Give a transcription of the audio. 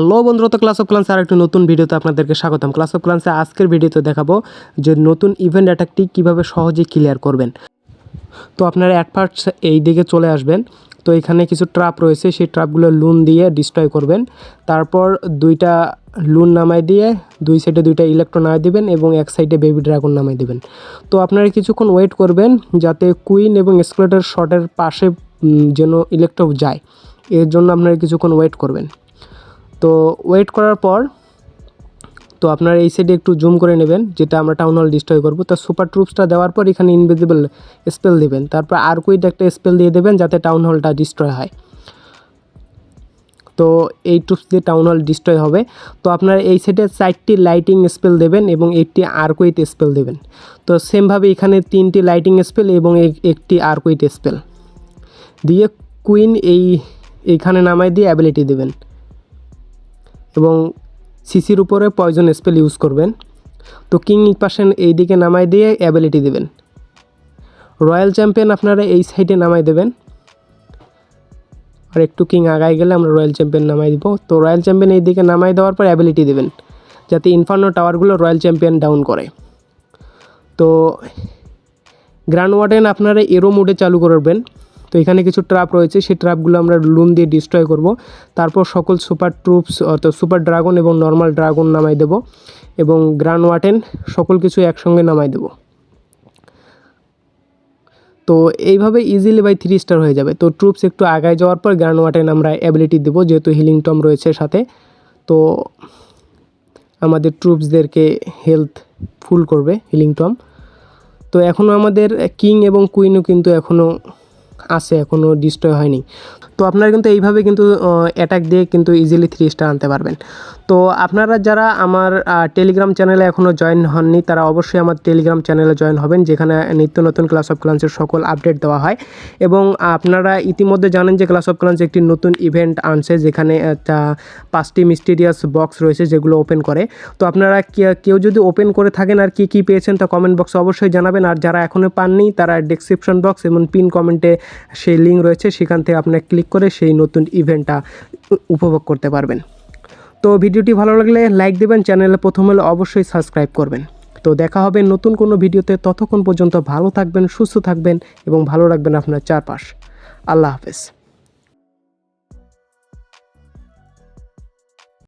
Hello বন্ধুরা, তো class of ক্লান্সে আর একটি নতুন ভিডিওতে আপনাদেরকে স্বাগতম। ক্লাস অফ ক্লান্সে আজকের ভিডিওতে দেখাবো যে নতুন ইভেন্ট অ্যাটাকটি কীভাবে সহজে ক্লিয়ার করবেন। তো আপনারা অ্যাট ফার্স্ট এই দিকে চলে আসবেন। তো এখানে কিছু ট্রাপ রয়েছে, সেই ট্রাপগুলো লুন দিয়ে ডিস্ট্রয় করবেন। তারপর দুইটা লুন নামাই দিয়ে দুই সাইডে দুইটা ইলেকট্রন নামাই দেবেন এবং এক সাইডে বেবি ড্রাগন নামাই দেবেন। তো আপনারা কিছুক্ষণ ওয়েট করবেন যাতে কুইন এবং স্কেলেটার শটের পাশে যেন ইলেকট্রো যায়। এর জন্য আপনারা কিছুক্ষণ ওয়েট করবেন। তো ওয়েট করার পর, তো আপনার এই সাইডে একটু জুম করে নেবেন, যেটা আমরা টাউন হল ডিস্ট্রয় করব। তো সুপার ট্রুপসটা দেওয়ার পর এখানে ইনভিজিবল স্পেল দেবেন। তারপর আর্কুইড একটা স্পেল দিয়ে দেবেন, যাতে টাউন হলটা ডিস্ট্রয় হয়। তো এই ট্রুপস দিয়ে টাউন হল ডিস্ট্রয় হবে। তো আপনারা এই সাইডে চারটি লাইটিং স্পেল দেবেন এবং একটি আর্কুইট স্পেল দেবেন। তো সেমভাবে এখানে তিনটি লাইটিং স্পেল এবং এক- একটি আর্কুইট স্পেল দিয়ে কুইন এই এইখানে নামায় দিয়ে অ্যাবিলিটি দেবেন। এবং সিসির উপরে পয়জন স্পেল ইউজ করবেন। তো কিং পাশে এই দিকে নামাই দিয়ে অ্যাবিলিটি দেবেন। রয়্যাল চ্যাম্পিয়ন আপনারা এই সাইডে নামাই দেবেন। আর একটু কিং আগায় গেলে আমরা রয়্যাল চ্যাম্পিয়ন নামাই দিব। তো রয়্যাল চ্যাম্পিয়ন এই দিকে নামাই দেওয়ার পর অ্যাবিলিটি দেবেন, যাতে ইনফার্নো টাওয়ারগুলো রয়্যাল চ্যাম্পিয়ন ডাউন করে। তো গ্র্যান্ড ওয়ার্ডেন আপনারা এরো মোডে চালু করবেন তো এখানে কিছু ট্রাপ রয়েছে, সেই ট্রাপগুলো আমরা লুম দিয়ে ডিস্ট্রয় করব। তারপর সকল সুপার ট্রুপস অর্থাৎ সুপার ড্রাগন এবং নর্মাল ড্রাগন নামাই দেব এবং গ্র্যান্ড ওয়াটেন সকল কিছু একসঙ্গে নামাই দেব। তো এইভাবে ইজিলি বাই থ্রি স্টার হয়ে যাবে। তো ট্রুপস একটু আগায় যাওয়ার পর গ্র্যান্ড ওয়াটেন আমরা অ্যাবিলিটি দেবো, যেহেতু হিলিং টম রয়েছে সাথে। তো আমাদের ট্রুপসদেরকে হেলথ ফুল করবে হিলিং টম তো এখনও আমাদের কিং এবং কুইনও কিন্তু এখনও আছে এখনও ডিস্ট্রয় হয়নি। তো আপনারা কিন্তু এইভাবে কিন্তু অ্যাটাক দিয়ে কিন্তু ইজিলি থ্রি স্টার আনতে পারবেন। তো আপনারা যারা আমার টেলিগ্রাম চ্যানেলে এখনও জয়েন হননি, তারা অবশ্যই আমার টেলিগ্রাম চ্যানেলে জয়েন হবেন, যেখানে নিত্য নতুন ক্লাস অফ ক্লান্সের সকল আপডেট দেওয়া হয়। এবং আপনারা ইতিমধ্যে জানেন যে ক্লাস অফ ক্লান্স একটি নতুন ইভেন্ট আনছে, যেখানে পাঁচটি মিস্টিরিয়াস বক্স রয়েছে, যেগুলো ওপেন করে। তো আপনারা কেউ যদি ওপেন করে থাকেন আর কি কি পেয়েছেন তা কমেন্ট বক্সে অবশ্যই জানাবেন। আর যারা এখনও পাননি, তারা ডেসক্রিপশন বক্স এবং পিন কমেন্টে সেই লিঙ্ক রয়েছে, সেখান থেকে আপনারা ক্লিক করে সেই নতুন ইভেন্টটা উপভোগ করতে পারবেন। তো ভিডিওটি ভালো লাগলে লাইক দেবেন চ্যানেলে প্রথম হলে অবশ্যই সাবস্ক্রাইব করবেন। তো দেখা হবে নতুন কোনো ভিডিওতে, ততক্ষণ পর্যন্ত ভালো থাকবেন, সুস্থ থাকবেন এবং ভালো রাখবেন আপনার চারপাশ। আল্লাহ হাফেজ।